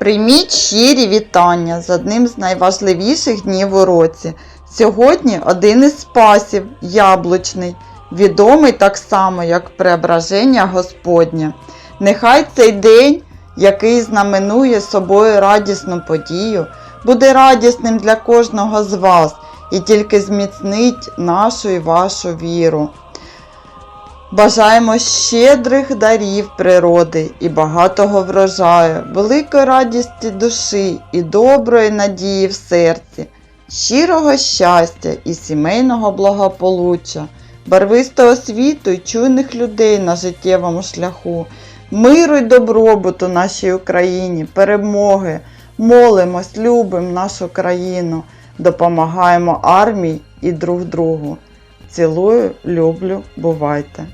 Прийміть щирі вітання з одним з найважливіших днів у році. Сьогодні один із спасів яблучний, відомий так само, як преображення Господнє. Нехай цей день, який знаменує собою радісну подію, буде радісним для кожного з вас і тільки зміцнить нашу і вашу віру. Бажаємо щедрих дарів природи і багатого врожаю, великої радісті душі і доброї надії в серці, щирого щастя і сімейного благополуччя, барвистого світу і чуйних людей на життєвому шляху, миру й добробуту нашій Україні, перемоги, молимось, любимо нашу країну, допомагаємо армії і друг другу. Цілую, люблю, бувайте!